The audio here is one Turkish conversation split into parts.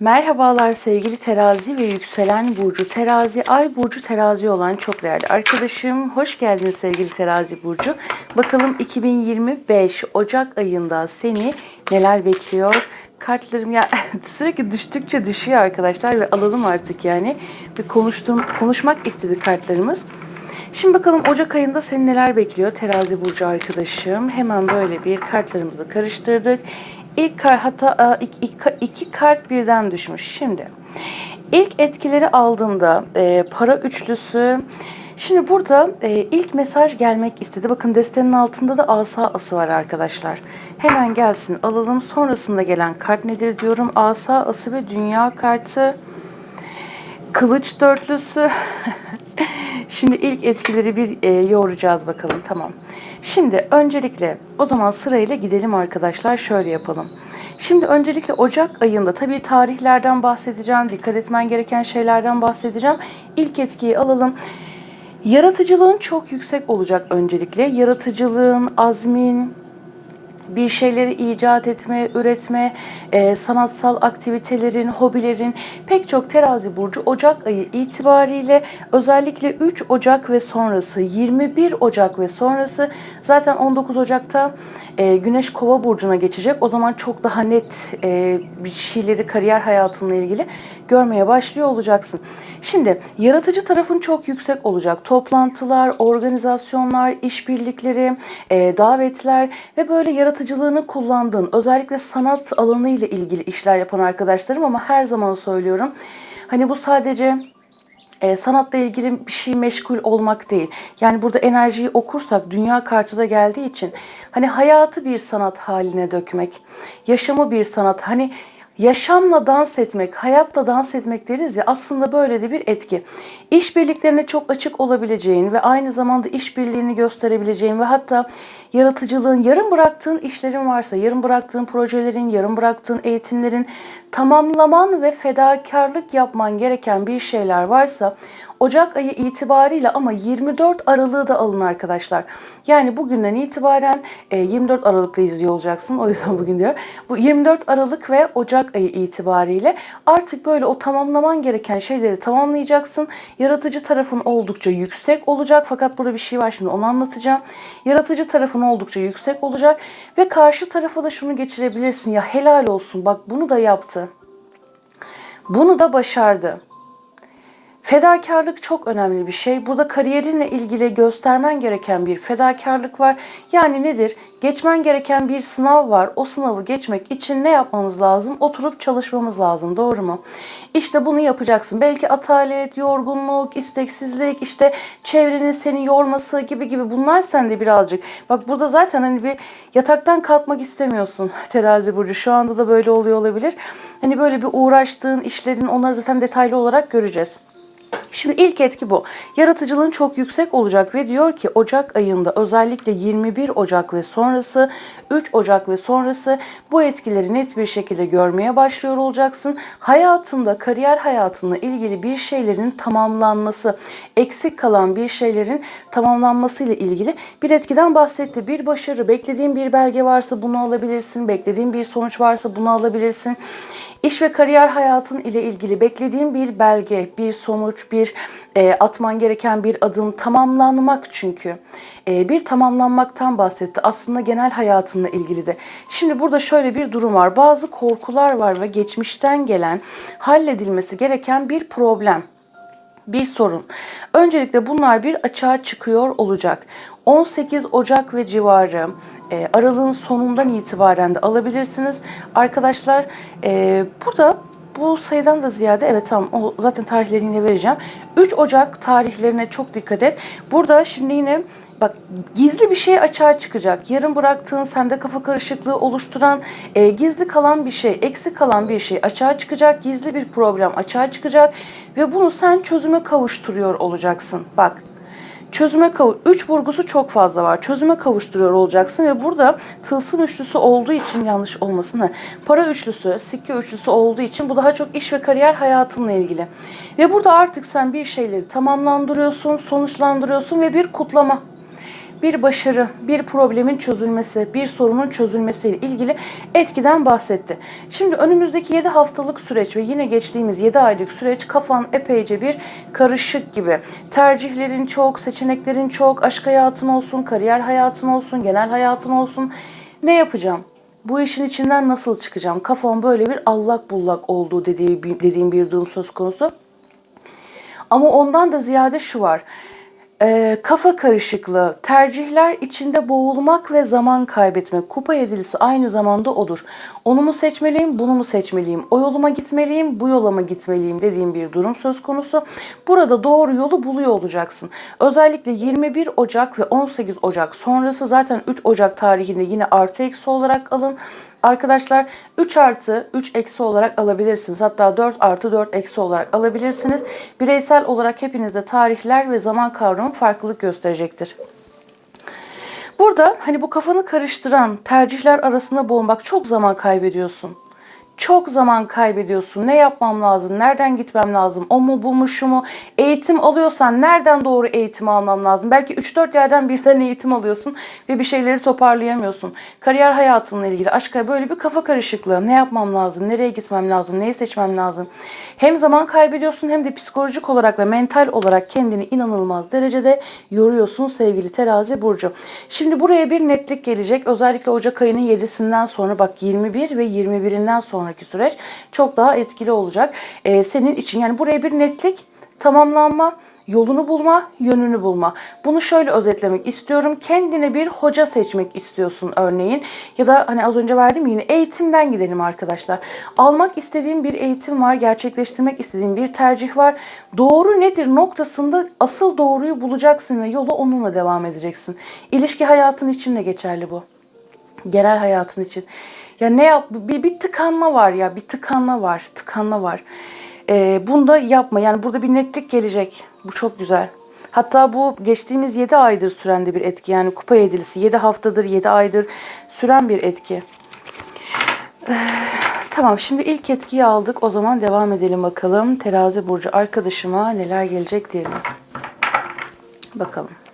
Merhabalar sevgili terazi ve yükselen burcu terazi, ay burcu terazi olan çok değerli arkadaşım. Hoş geldin sevgili terazi burcu. Bakalım 2025 Ocak ayında seni neler bekliyor? Kartlarım ya sürekli düştükçe düşüyor arkadaşlar ve alalım artık yani. Bir konuştum, konuşmak istedi kartlarımız. Şimdi bakalım Ocak ayında seni neler bekliyor terazi burcu arkadaşım. Hemen böyle bir kartlarımızı karıştırdık. İlk kart hatta e, iki kart birden düşmüş. Şimdi ilk etkileri aldığında e, para üçlüsü Şimdi burada e, ilk mesaj gelmek istedi. Bakın destenin altında da asa ası var arkadaşlar. Hemen gelsin alalım. Sonrasında gelen kart nedir diyorum. Asa ası ve dünya kartı. Kılıç dörtlüsü. Şimdi ilk etkileri bir e, yoğuracağız bakalım. Tamam. Şimdi öncelikle o zaman sırayla gidelim arkadaşlar. Şöyle yapalım. Şimdi öncelikle Ocak ayında tabii tarihlerden bahsedeceğim. Dikkat etmen gereken şeylerden bahsedeceğim. İlk etkiyi alalım. Yaratıcılığın çok yüksek olacak öncelikle. Yaratıcılığın, azmin, bir şeyleri icat etme, üretme, e, sanatsal aktivitelerin, hobilerin pek çok terazi burcu Ocak ayı itibariyle özellikle 3 Ocak ve sonrası, 21 Ocak ve sonrası zaten 19 Ocak'ta e, Güneş Kova burcuna geçecek. O zaman çok daha net e, bir şeyleri kariyer hayatınla ilgili görmeye başlıyor olacaksın. Şimdi yaratıcı tarafın çok yüksek olacak. Toplantılar, organizasyonlar, işbirlikleri, e, davetler ve böyle yaratıcılığını kullandığın özellikle sanat alanı ile ilgili işler yapan arkadaşlarım ama her zaman söylüyorum. Hani bu sadece e, sanatla ilgili bir şey meşgul olmak değil. Yani burada enerjiyi okursak dünya kartı da geldiği için hani hayatı bir sanat haline dökmek, yaşamı bir sanat hani yaşamla dans etmek, hayatla dans etmek deriz ya aslında böyle de bir etki. İşbirliklerine çok açık olabileceğin ve aynı zamanda işbirliğini gösterebileceğin ve hatta yaratıcılığın, yarım bıraktığın işlerin varsa, yarım bıraktığın projelerin, yarım bıraktığın eğitimlerin tamamlaman ve fedakarlık yapman gereken bir şeyler varsa Ocak ayı itibariyle ama 24 Aralık'ı da alın arkadaşlar. Yani bugünden itibaren 24 e, Aralık'ta izliyor olacaksın. O yüzden bugün diyor. Bu 24 Aralık ve Ocak ayı itibariyle artık böyle o tamamlaman gereken şeyleri tamamlayacaksın. Yaratıcı tarafın oldukça yüksek olacak. Fakat burada bir şey var şimdi onu anlatacağım. Yaratıcı tarafın oldukça yüksek olacak ve karşı tarafa da şunu geçirebilirsin. Ya helal olsun bak bunu da yaptı. Bunu da başardı. Fedakarlık çok önemli bir şey. Burada kariyerinle ilgili göstermen gereken bir fedakarlık var. Yani nedir? Geçmen gereken bir sınav var. O sınavı geçmek için ne yapmamız lazım? Oturup çalışmamız lazım. Doğru mu? İşte bunu yapacaksın. Belki atalet, yorgunluk, isteksizlik, işte çevrenin seni yorması gibi gibi bunlar sende birazcık. Bak burada zaten hani bir yataktan kalkmak istemiyorsun terazi burcu. Şu anda da böyle oluyor olabilir. Hani böyle bir uğraştığın işlerin onları zaten detaylı olarak göreceğiz. Şimdi ilk etki bu. Yaratıcılığın çok yüksek olacak ve diyor ki Ocak ayında özellikle 21 Ocak ve sonrası 3 Ocak ve sonrası bu etkileri net bir şekilde görmeye başlıyor olacaksın. Hayatında, kariyer hayatında ilgili bir şeylerin tamamlanması, eksik kalan bir şeylerin tamamlanması ile ilgili bir etkiden bahsetti. Bir başarı, beklediğin bir belge varsa bunu alabilirsin. Beklediğin bir sonuç varsa bunu alabilirsin. İş ve kariyer hayatın ile ilgili beklediğin bir belge, bir sonuç, bir e, atman gereken bir adım tamamlanmak çünkü. E, bir tamamlanmaktan bahsetti. Aslında genel hayatınla ilgili de. Şimdi burada şöyle bir durum var. Bazı korkular var ve geçmişten gelen halledilmesi gereken bir problem bir sorun. Öncelikle bunlar bir açığa çıkıyor olacak. 18 Ocak ve civarı e, aralığın sonundan itibaren de alabilirsiniz. Arkadaşlar e, burada bu sayıdan da ziyade evet tamam o zaten tarihlerini vereceğim. 3 Ocak tarihlerine çok dikkat et. Burada şimdi yine bak gizli bir şey açığa çıkacak. Yarım bıraktığın sende kafa karışıklığı oluşturan e, gizli kalan bir şey, eksik kalan bir şey açığa çıkacak. Gizli bir problem açığa çıkacak ve bunu sen çözüme kavuşturuyor olacaksın. Bak çözüme kavu üç vurgusu çok fazla var. Çözüme kavuşturuyor olacaksın ve burada tılsım üçlüsü olduğu için yanlış olmasın para üçlüsü, sikke üçlüsü olduğu için bu daha çok iş ve kariyer hayatınla ilgili. Ve burada artık sen bir şeyleri tamamlandırıyorsun, sonuçlandırıyorsun ve bir kutlama bir başarı, bir problemin çözülmesi, bir sorunun çözülmesiyle ilgili etkiden bahsetti. Şimdi önümüzdeki 7 haftalık süreç ve yine geçtiğimiz 7 aylık süreç kafan epeyce bir karışık gibi. Tercihlerin çok, seçeneklerin çok, aşk hayatın olsun, kariyer hayatın olsun, genel hayatın olsun. Ne yapacağım? Bu işin içinden nasıl çıkacağım? Kafam böyle bir allak bullak olduğu dediği, dediğim bir durum söz konusu. Ama ondan da ziyade şu var. Ee, kafa karışıklığı, tercihler içinde boğulmak ve zaman kaybetmek. Kupa yedilisi aynı zamanda odur. Onu mu seçmeliyim, bunu mu seçmeliyim? O yoluma gitmeliyim, bu yola mı gitmeliyim dediğim bir durum söz konusu. Burada doğru yolu buluyor olacaksın. Özellikle 21 Ocak ve 18 Ocak sonrası zaten 3 Ocak tarihinde yine artı eksi olarak alın. Arkadaşlar 3 artı 3 eksi olarak alabilirsiniz. Hatta 4 artı 4 eksi olarak alabilirsiniz. Bireysel olarak hepinizde tarihler ve zaman kavramı farklılık gösterecektir. Burada hani bu kafanı karıştıran tercihler arasında boğulmak çok zaman kaybediyorsun çok zaman kaybediyorsun. Ne yapmam lazım? Nereden gitmem lazım? O mu bu mu şu mu? Eğitim alıyorsan nereden doğru eğitim almam lazım? Belki 3-4 yerden birden eğitim alıyorsun ve bir şeyleri toparlayamıyorsun. Kariyer hayatınla ilgili aşka böyle bir kafa karışıklığı. Ne yapmam lazım? Nereye gitmem lazım? Neyi seçmem lazım? Hem zaman kaybediyorsun hem de psikolojik olarak ve mental olarak kendini inanılmaz derecede yoruyorsun sevgili terazi burcu. Şimdi buraya bir netlik gelecek. Özellikle Ocak ayının 7'sinden sonra bak 21 ve 21'inden sonra sonraki süreç çok daha etkili olacak. Ee, senin için yani buraya bir netlik, tamamlanma, yolunu bulma, yönünü bulma. Bunu şöyle özetlemek istiyorum. Kendine bir hoca seçmek istiyorsun örneğin. Ya da hani az önce verdim yine eğitimden gidelim arkadaşlar. Almak istediğim bir eğitim var, gerçekleştirmek istediğim bir tercih var. Doğru nedir noktasında asıl doğruyu bulacaksın ve yolu onunla devam edeceksin. İlişki hayatın için de geçerli bu genel hayatın için. Ya ne yap bir, bir tıkanma var ya bir tıkanma var tıkanma var. Ee, bunu da yapma yani burada bir netlik gelecek. Bu çok güzel. Hatta bu geçtiğimiz 7 aydır süren de bir etki. Yani kupa yedilisi 7 haftadır 7 aydır süren bir etki. Tamam şimdi ilk etkiyi aldık. O zaman devam edelim bakalım. Terazi burcu arkadaşıma neler gelecek diyelim. Bakalım.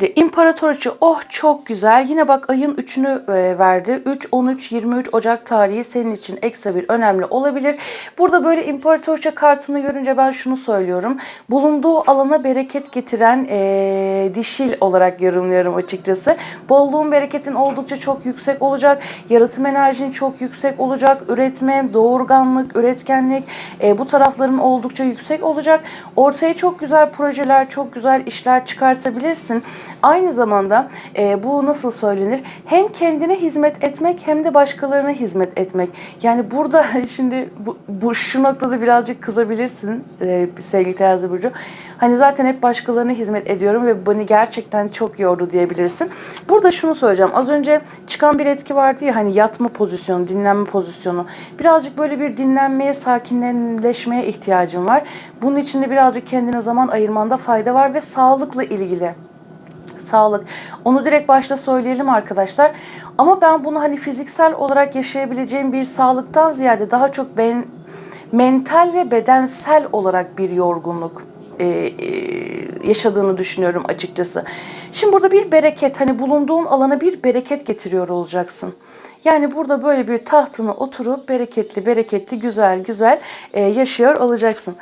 Şimdi imparatoriçe oh çok güzel. Yine bak ayın 3'ünü e, verdi. 3, 13, 23 Ocak tarihi senin için ekstra bir önemli olabilir. Burada böyle imparatoriçe kartını görünce ben şunu söylüyorum. Bulunduğu alana bereket getiren e, dişil olarak yorumluyorum açıkçası. Bolluğun bereketin oldukça çok yüksek olacak. Yaratım enerjin çok yüksek olacak. Üretme, doğurganlık, üretkenlik e, bu tarafların oldukça yüksek olacak. Ortaya çok güzel projeler, çok güzel işler çıkartabilirsin. Aynı zamanda e, bu nasıl söylenir? Hem kendine hizmet etmek hem de başkalarına hizmet etmek. Yani burada şimdi bu, bu şu noktada birazcık kızabilirsin e, sevgili terazi burcu. Hani zaten hep başkalarına hizmet ediyorum ve beni gerçekten çok yordu diyebilirsin. Burada şunu söyleyeceğim. Az önce çıkan bir etki vardı ya hani yatma pozisyonu, dinlenme pozisyonu. Birazcık böyle bir dinlenmeye, sakinleşmeye ihtiyacım var. Bunun için de birazcık kendine zaman ayırmanda fayda var ve sağlıkla ilgili sağlık. Onu direkt başta söyleyelim arkadaşlar. Ama ben bunu hani fiziksel olarak yaşayabileceğim bir sağlıktan ziyade daha çok ben mental ve bedensel olarak bir yorgunluk e, e, yaşadığını düşünüyorum açıkçası. Şimdi burada bir bereket hani bulunduğun alana bir bereket getiriyor olacaksın. Yani burada böyle bir tahtına oturup bereketli bereketli güzel güzel e, yaşıyor olacaksın.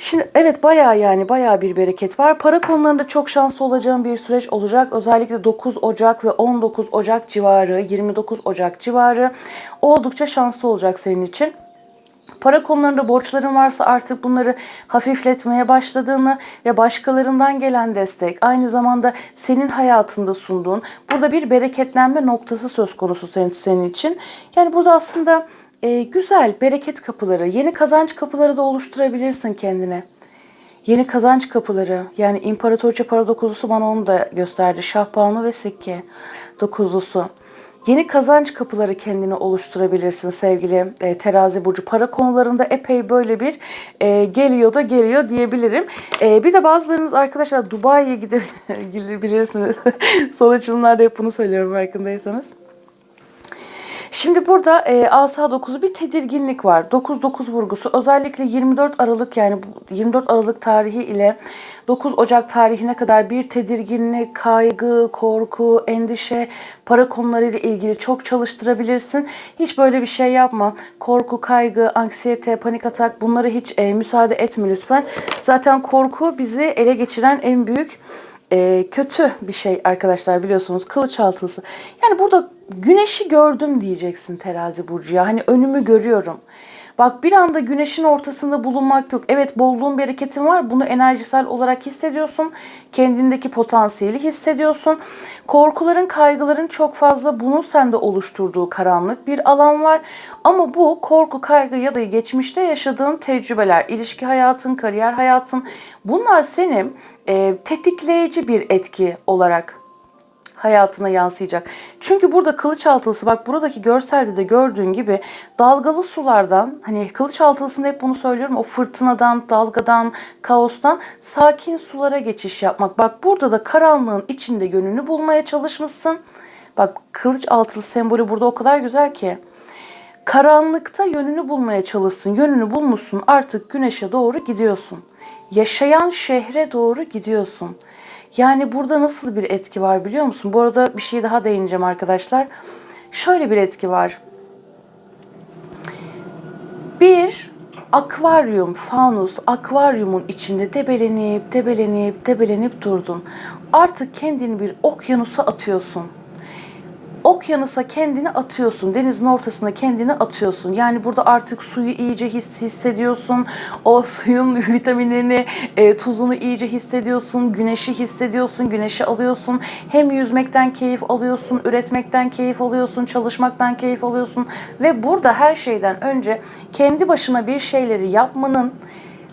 Şimdi evet bayağı yani bayağı bir bereket var. Para konularında çok şanslı olacağım bir süreç olacak. Özellikle 9 Ocak ve 19 Ocak civarı, 29 Ocak civarı oldukça şanslı olacak senin için. Para konularında borçların varsa artık bunları hafifletmeye başladığını ve başkalarından gelen destek aynı zamanda senin hayatında sunduğun burada bir bereketlenme noktası söz konusu senin, senin için. Yani burada aslında e, güzel bereket kapıları, yeni kazanç kapıları da oluşturabilirsin kendine. Yeni kazanç kapıları yani İmparatorça para dokuzlusu bana onu da gösterdi. Şahbanu ve sikke dokuzlusu. Yeni kazanç kapıları kendine oluşturabilirsin sevgili e, terazi burcu. Para konularında epey böyle bir e, geliyor da geliyor diyebilirim. E, bir de bazılarınız arkadaşlar Dubai'ye gidebilirsiniz. Son açılımlarda hep bunu söylüyorum farkındaysanız. Şimdi burada e, asa 9'u bir tedirginlik var. 9-9 vurgusu özellikle 24 Aralık yani bu 24 Aralık tarihi ile 9 Ocak tarihine kadar bir tedirginlik, kaygı, korku, endişe, para konularıyla ilgili çok çalıştırabilirsin. Hiç böyle bir şey yapma. Korku, kaygı, anksiyete, panik atak bunlara hiç e, müsaade etme lütfen. Zaten korku bizi ele geçiren en büyük e, kötü bir şey arkadaşlar biliyorsunuz kılıç altılısı. Yani burada güneşi gördüm diyeceksin terazi burcuya. Hani önümü görüyorum. Bak bir anda güneşin ortasında bulunmak yok. Evet bolluğun bereketin var. Bunu enerjisel olarak hissediyorsun. Kendindeki potansiyeli hissediyorsun. Korkuların, kaygıların çok fazla bunun sende oluşturduğu karanlık bir alan var. Ama bu korku, kaygı ya da geçmişte yaşadığın tecrübeler, ilişki hayatın, kariyer hayatın bunlar senin e, tetikleyici bir etki olarak hayatına yansıyacak. Çünkü burada kılıç altılısı bak buradaki görselde de gördüğün gibi dalgalı sulardan hani kılıç altılısında hep bunu söylüyorum o fırtınadan, dalgadan, kaostan sakin sulara geçiş yapmak. Bak burada da karanlığın içinde yönünü bulmaya çalışmışsın. Bak kılıç altılı sembolü burada o kadar güzel ki. Karanlıkta yönünü bulmaya çalışsın. Yönünü bulmuşsun. Artık güneşe doğru gidiyorsun. Yaşayan şehre doğru gidiyorsun. Yani burada nasıl bir etki var biliyor musun? Bu arada bir şey daha değineceğim arkadaşlar. Şöyle bir etki var. Bir akvaryum, fanus, akvaryumun içinde debelenip, debelenip, debelenip durdun. Artık kendini bir okyanusa atıyorsun okyanusa kendini atıyorsun. Denizin ortasına kendini atıyorsun. Yani burada artık suyu iyice his, hissediyorsun. O suyun vitaminlerini, e, tuzunu iyice hissediyorsun. Güneşi hissediyorsun. Güneşi alıyorsun. Hem yüzmekten keyif alıyorsun, üretmekten keyif alıyorsun, çalışmaktan keyif alıyorsun. Ve burada her şeyden önce kendi başına bir şeyleri yapmanın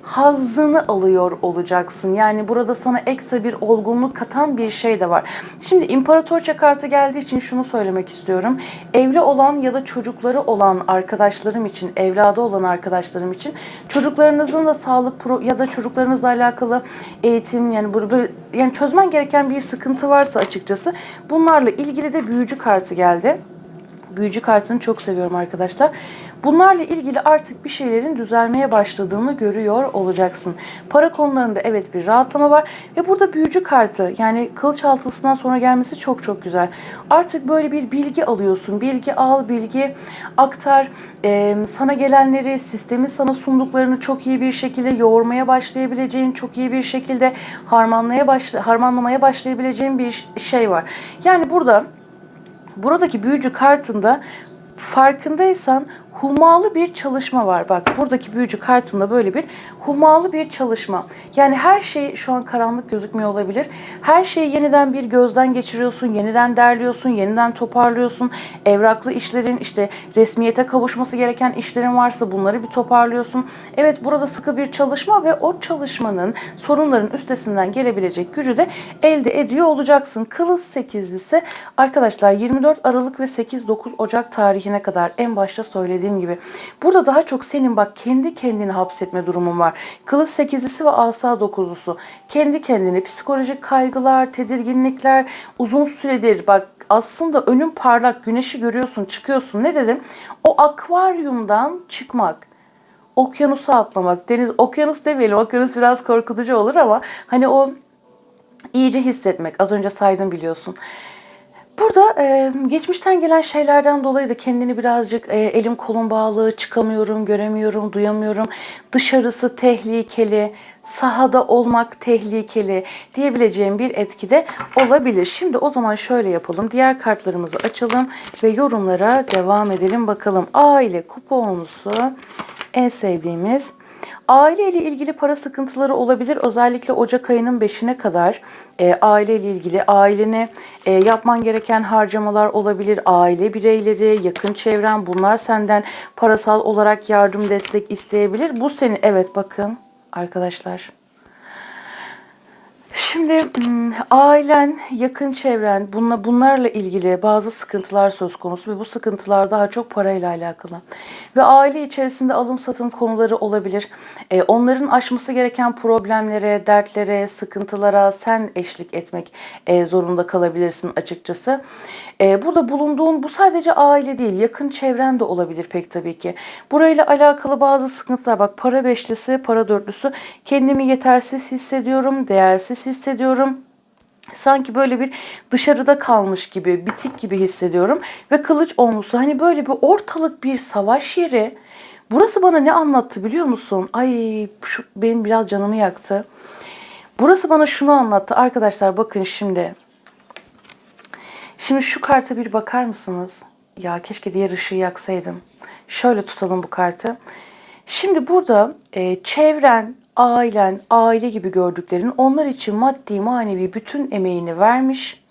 hazzını alıyor olacaksın. Yani burada sana ekstra bir olgunluk katan bir şey de var. Şimdi imparatorça kartı geldiği için şunu söylemek istiyorum. Evli olan ya da çocukları olan arkadaşlarım için, evladı olan arkadaşlarım için çocuklarınızın da sağlık pro ya da çocuklarınızla alakalı eğitim yani böyle yani çözmen gereken bir sıkıntı varsa açıkçası bunlarla ilgili de büyücü kartı geldi. Büyücü kartını çok seviyorum arkadaşlar. Bunlarla ilgili artık bir şeylerin düzelmeye başladığını görüyor olacaksın. Para konularında evet bir rahatlama var ve burada büyücü kartı yani kılıç altısından sonra gelmesi çok çok güzel. Artık böyle bir bilgi alıyorsun. Bilgi al, bilgi aktar. Ee, sana gelenleri, sistemin sana sunduklarını çok iyi bir şekilde yoğurmaya başlayabileceğin, çok iyi bir şekilde harmanlaya başla, harmanlamaya başlayabileceğin bir şey var. Yani burada buradaki büyücü kartında farkındaysan humalı bir çalışma var. Bak buradaki büyücü kartında böyle bir humalı bir çalışma. Yani her şey şu an karanlık gözükmüyor olabilir. Her şeyi yeniden bir gözden geçiriyorsun, yeniden derliyorsun, yeniden toparlıyorsun. Evraklı işlerin işte resmiyete kavuşması gereken işlerin varsa bunları bir toparlıyorsun. Evet burada sıkı bir çalışma ve o çalışmanın sorunların üstesinden gelebilecek gücü de elde ediyor olacaksın. Kılıç sekizlisi arkadaşlar 24 Aralık ve 8-9 Ocak tarihine kadar en başta söylediğim dediğim gibi. Burada daha çok senin bak kendi kendini hapsetme durumun var. Kılıç sekizlisi ve asa dokuzlusu. Kendi kendini psikolojik kaygılar, tedirginlikler uzun süredir bak aslında önün parlak güneşi görüyorsun çıkıyorsun ne dedim? O akvaryumdan çıkmak okyanusa atlamak. Deniz okyanus demeyelim. Okyanus biraz korkutucu olur ama hani o iyice hissetmek. Az önce saydım biliyorsun. Burada e, geçmişten gelen şeylerden dolayı da kendini birazcık e, elim kolum bağlı, çıkamıyorum, göremiyorum, duyamıyorum. Dışarısı tehlikeli, sahada olmak tehlikeli diyebileceğim bir etkide olabilir. Şimdi o zaman şöyle yapalım. Diğer kartlarımızı açalım ve yorumlara devam edelim bakalım. Aile kuponusu en sevdiğimiz Aile ile ilgili para sıkıntıları olabilir. Özellikle Ocak ayının 5'ine kadar e, aile ile ilgili ailene e, yapman gereken harcamalar olabilir. Aile bireyleri, yakın çevren bunlar senden parasal olarak yardım, destek isteyebilir. Bu seni evet bakın arkadaşlar Şimdi ailen, yakın çevren bunla, bunlarla ilgili bazı sıkıntılar söz konusu ve bu sıkıntılar daha çok parayla alakalı. Ve aile içerisinde alım satım konuları olabilir. Ee, onların aşması gereken problemlere, dertlere, sıkıntılara sen eşlik etmek e, zorunda kalabilirsin açıkçası. Ee, burada bulunduğun bu sadece aile değil, yakın çevren de olabilir pek tabii ki. Burayla alakalı bazı sıkıntılar bak para beşlisi, para dörtlüsü kendimi yetersiz hissediyorum, değersiz hissediyorum. Sanki böyle bir dışarıda kalmış gibi, bitik gibi hissediyorum. Ve kılıç onlusu hani böyle bir ortalık bir savaş yeri. Burası bana ne anlattı biliyor musun? Ay şu benim biraz canımı yaktı. Burası bana şunu anlattı. Arkadaşlar bakın şimdi. Şimdi şu karta bir bakar mısınız? Ya keşke diğer ışığı yaksaydım. Şöyle tutalım bu kartı. Şimdi burada e, çevren, ailen, aile gibi gördüklerin onlar için maddi manevi bütün emeğini vermiş.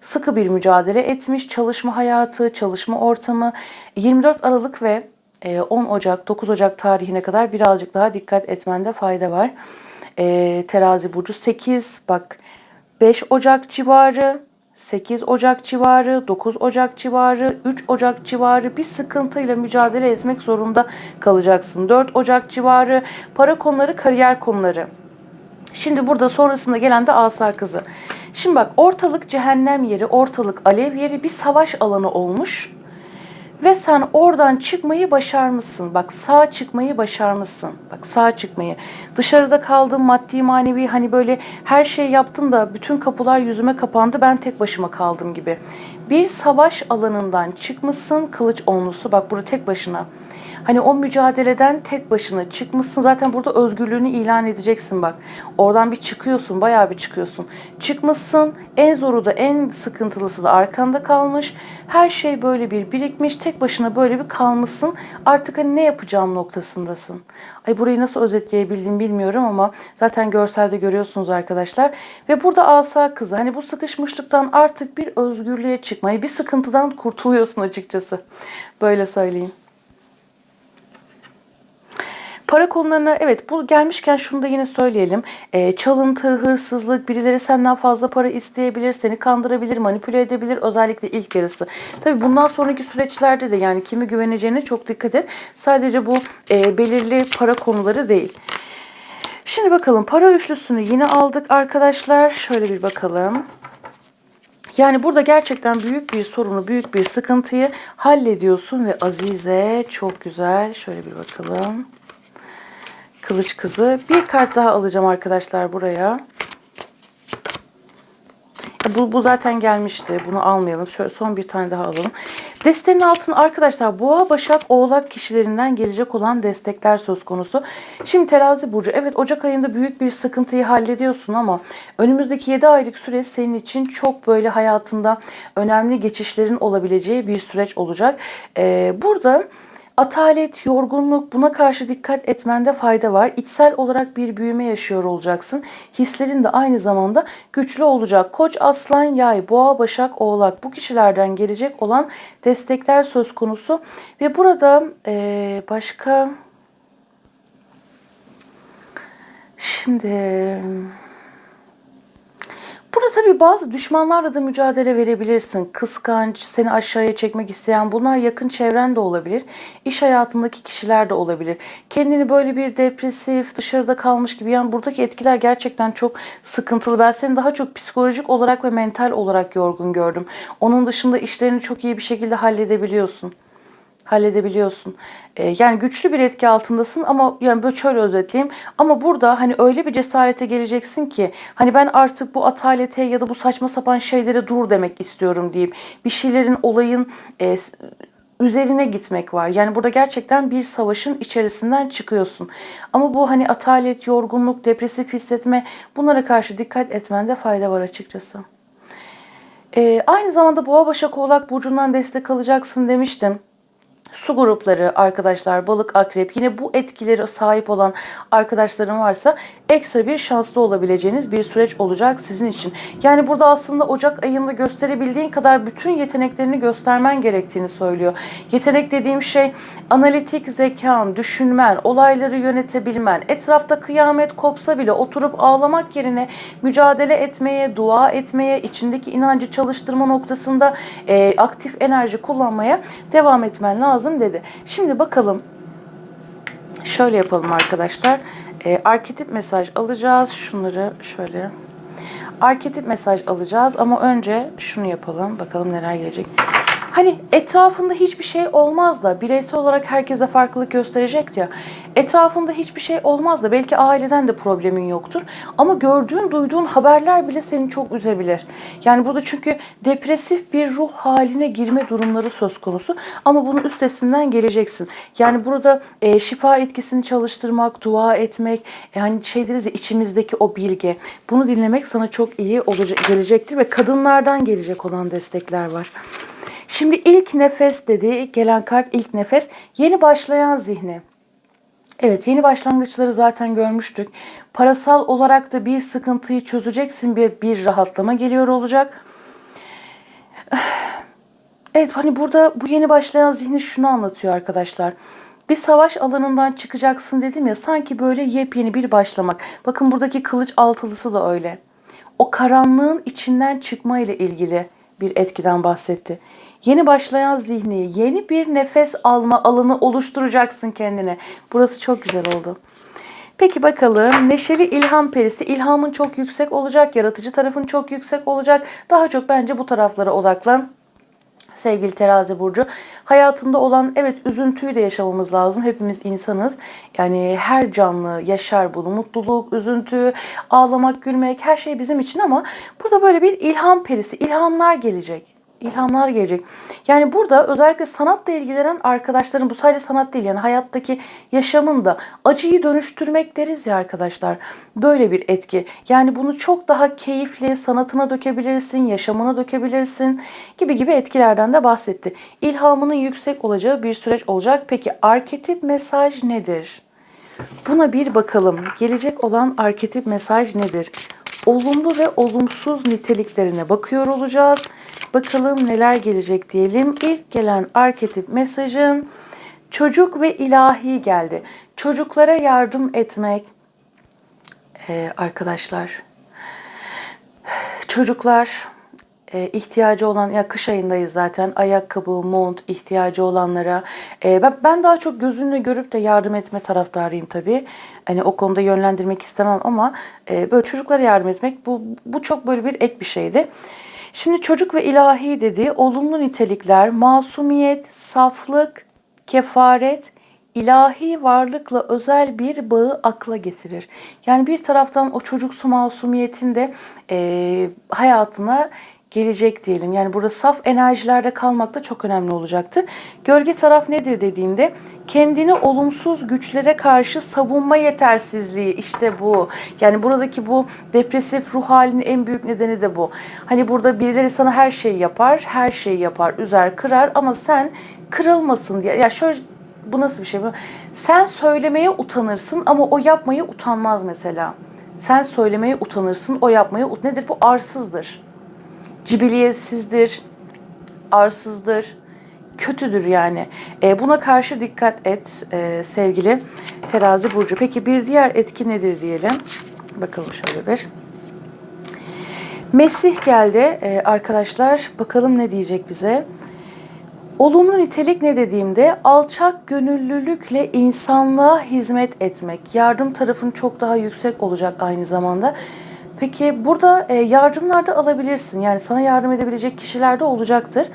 Sıkı bir mücadele etmiş. Çalışma hayatı, çalışma ortamı 24 Aralık ve e, 10 Ocak, 9 Ocak tarihine kadar birazcık daha dikkat etmende fayda var. E, terazi burcu 8 bak 5 Ocak civarı 8 Ocak civarı, 9 Ocak civarı, 3 Ocak civarı bir sıkıntıyla mücadele etmek zorunda kalacaksın. 4 Ocak civarı para konuları, kariyer konuları. Şimdi burada sonrasında gelen de asa kızı. Şimdi bak ortalık cehennem yeri, ortalık alev yeri bir savaş alanı olmuş. Ve sen oradan çıkmayı başarmışsın. Bak sağ çıkmayı başarmışsın. Bak sağ çıkmayı. Dışarıda kaldım maddi manevi hani böyle her şey yaptım da bütün kapılar yüzüme kapandı. Ben tek başıma kaldım gibi. Bir savaş alanından çıkmışsın kılıç onlusu. Bak burada tek başına. Hani o mücadeleden tek başına çıkmışsın. Zaten burada özgürlüğünü ilan edeceksin bak. Oradan bir çıkıyorsun, bayağı bir çıkıyorsun. Çıkmışsın. En zoru da en sıkıntılısı da arkanda kalmış. Her şey böyle bir birikmiş. Tek başına böyle bir kalmışsın. Artık hani ne yapacağım noktasındasın. Ay burayı nasıl özetleyebildim bilmiyorum ama zaten görselde görüyorsunuz arkadaşlar. Ve burada asa kızı hani bu sıkışmışlıktan artık bir özgürlüğe çıkmayı, bir sıkıntıdan kurtuluyorsun açıkçası. Böyle söyleyeyim. Para konularına evet bu gelmişken şunu da yine söyleyelim. E, çalıntı, hırsızlık, birileri senden fazla para isteyebilir, seni kandırabilir, manipüle edebilir özellikle ilk yarısı. Tabii bundan sonraki süreçlerde de yani kimi güveneceğine çok dikkat et. Sadece bu e, belirli para konuları değil. Şimdi bakalım para üçlüsünü yine aldık arkadaşlar. Şöyle bir bakalım. Yani burada gerçekten büyük bir sorunu, büyük bir sıkıntıyı hallediyorsun ve Azize çok güzel. Şöyle bir bakalım. Kılıç kızı. Bir kart daha alacağım arkadaşlar buraya. Bu, bu zaten gelmişti. Bunu almayalım. Şöyle son bir tane daha alalım. Desteğin altın arkadaşlar boğa, başak, oğlak kişilerinden gelecek olan destekler söz konusu. Şimdi terazi burcu evet Ocak ayında büyük bir sıkıntıyı hallediyorsun ama önümüzdeki 7 aylık süre senin için çok böyle hayatında önemli geçişlerin olabileceği bir süreç olacak. Ee, burada Atalet, yorgunluk buna karşı dikkat etmende fayda var. İçsel olarak bir büyüme yaşıyor olacaksın. Hislerin de aynı zamanda güçlü olacak. Koç, aslan, yay, boğa, başak, oğlak bu kişilerden gelecek olan destekler söz konusu. Ve burada ee, başka... Şimdi... Burada tabii bazı düşmanlarla da mücadele verebilirsin. Kıskanç, seni aşağıya çekmek isteyen bunlar yakın çevren de olabilir. İş hayatındaki kişiler de olabilir. Kendini böyle bir depresif, dışarıda kalmış gibi yani buradaki etkiler gerçekten çok sıkıntılı. Ben seni daha çok psikolojik olarak ve mental olarak yorgun gördüm. Onun dışında işlerini çok iyi bir şekilde halledebiliyorsun halledebiliyorsun. Ee, yani güçlü bir etki altındasın ama yani böyle şöyle özetleyeyim. Ama burada hani öyle bir cesarete geleceksin ki hani ben artık bu atalete ya da bu saçma sapan şeylere dur demek istiyorum deyip bir şeylerin olayın e, üzerine gitmek var. Yani burada gerçekten bir savaşın içerisinden çıkıyorsun. Ama bu hani atalet, yorgunluk, depresif hissetme bunlara karşı dikkat etmende fayda var açıkçası. Ee, aynı zamanda boğa başak oğlak burcundan destek alacaksın demiştim. Su grupları arkadaşlar balık akrep yine bu etkileri sahip olan arkadaşların varsa ekstra bir şanslı olabileceğiniz bir süreç olacak sizin için. Yani burada aslında Ocak ayında gösterebildiğin kadar bütün yeteneklerini göstermen gerektiğini söylüyor. Yetenek dediğim şey analitik zekan, düşünmen, olayları yönetebilmen, etrafta kıyamet kopsa bile oturup ağlamak yerine mücadele etmeye, dua etmeye, içindeki inancı çalıştırma noktasında e, aktif enerji kullanmaya devam etmen lazım dedi. Şimdi bakalım şöyle yapalım arkadaşlar. E, arketip mesaj alacağız. Şunları şöyle arketip mesaj alacağız ama önce şunu yapalım. Bakalım neler gelecek. Hani etrafında hiçbir şey olmaz da bireysel olarak herkese farklılık gösterecek ya. Etrafında hiçbir şey olmaz da belki aileden de problemin yoktur. Ama gördüğün, duyduğun haberler bile seni çok üzebilir. Yani burada çünkü depresif bir ruh haline girme durumları söz konusu. Ama bunun üstesinden geleceksin. Yani burada e, şifa etkisini çalıştırmak, dua etmek, yani şey deriz ya içimizdeki o bilge. Bunu dinlemek sana çok iyi olacak, gelecektir ve kadınlardan gelecek olan destekler var. Şimdi ilk nefes dedi. İlk gelen kart ilk nefes. Yeni başlayan zihni. Evet yeni başlangıçları zaten görmüştük. Parasal olarak da bir sıkıntıyı çözeceksin bir, bir rahatlama geliyor olacak. Evet hani burada bu yeni başlayan zihni şunu anlatıyor arkadaşlar. Bir savaş alanından çıkacaksın dedim ya sanki böyle yepyeni bir başlamak. Bakın buradaki kılıç altılısı da öyle. O karanlığın içinden çıkma ile ilgili bir etkiden bahsetti. Yeni başlayan zihni, yeni bir nefes alma alanı oluşturacaksın kendine. Burası çok güzel oldu. Peki bakalım neşeli ilham perisi. İlhamın çok yüksek olacak, yaratıcı tarafın çok yüksek olacak. Daha çok bence bu taraflara odaklan. Sevgili terazi burcu hayatında olan evet üzüntüyü de yaşamamız lazım. Hepimiz insanız. Yani her canlı yaşar bunu. Mutluluk, üzüntü, ağlamak, gülmek her şey bizim için ama burada böyle bir ilham perisi, ilhamlar gelecek ilhamlar gelecek. Yani burada özellikle sanatla ilgilenen arkadaşların bu sadece sanat değil yani hayattaki yaşamında acıyı dönüştürmek deriz ya arkadaşlar. Böyle bir etki. Yani bunu çok daha keyifli sanatına dökebilirsin, yaşamına dökebilirsin gibi gibi etkilerden de bahsetti. İlhamının yüksek olacağı bir süreç olacak. Peki arketip mesaj nedir? Buna bir bakalım. Gelecek olan arketip mesaj nedir? Olumlu ve olumsuz niteliklerine bakıyor olacağız. Bakalım neler gelecek diyelim. İlk gelen arketip mesajın çocuk ve ilahi geldi. Çocuklara yardım etmek. Ee, arkadaşlar çocuklar e, ihtiyacı olan ya kış ayındayız zaten ayakkabı, mont ihtiyacı olanlara e, ben, daha çok gözünle görüp de yardım etme taraftarıyım tabii. Hani o konuda yönlendirmek istemem ama e, böyle çocuklara yardım etmek bu bu çok böyle bir ek bir şeydi. Şimdi çocuk ve ilahi dediği olumlu nitelikler, masumiyet, saflık, kefaret, ilahi varlıkla özel bir bağı akla getirir. Yani bir taraftan o çocuksu masumiyetin de e, hayatına gelecek diyelim. Yani burada saf enerjilerde kalmak da çok önemli olacaktır. Gölge taraf nedir dediğimde kendini olumsuz güçlere karşı savunma yetersizliği işte bu. Yani buradaki bu depresif ruh halinin en büyük nedeni de bu. Hani burada birileri sana her şeyi yapar, her şeyi yapar, üzer, kırar ama sen kırılmasın diye. Ya şöyle bu nasıl bir şey? Sen söylemeye utanırsın ama o yapmayı utanmaz mesela. Sen söylemeye utanırsın, o yapmaya ut nedir? Bu arsızdır cibiliyetsizdir, arsızdır, kötüdür yani. E, buna karşı dikkat et e, sevgili terazi burcu. Peki bir diğer etki nedir diyelim. Bakalım şöyle bir. Mesih geldi e, arkadaşlar. Bakalım ne diyecek bize. Olumlu nitelik ne dediğimde alçak gönüllülükle insanlığa hizmet etmek. Yardım tarafın çok daha yüksek olacak aynı zamanda. Peki burada e, yardımlar da alabilirsin. Yani sana yardım edebilecek kişiler de olacaktır.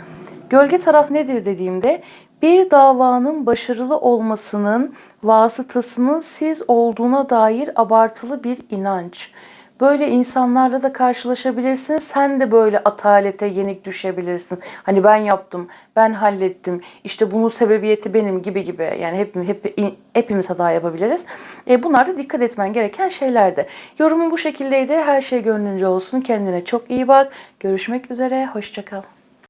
Gölge taraf nedir dediğimde bir davanın başarılı olmasının vasıtasının siz olduğuna dair abartılı bir inanç. Böyle insanlarla da karşılaşabilirsin. Sen de böyle atalete yenik düşebilirsin. Hani ben yaptım, ben hallettim. İşte bunun sebebiyeti benim gibi gibi. Yani hep, hep hepimiz hata yapabiliriz. E, bunlar da dikkat etmen gereken şeylerdi. Yorumun bu şekildeydi. Her şey gönlünce olsun. Kendine çok iyi bak. Görüşmek üzere. Hoşçakal.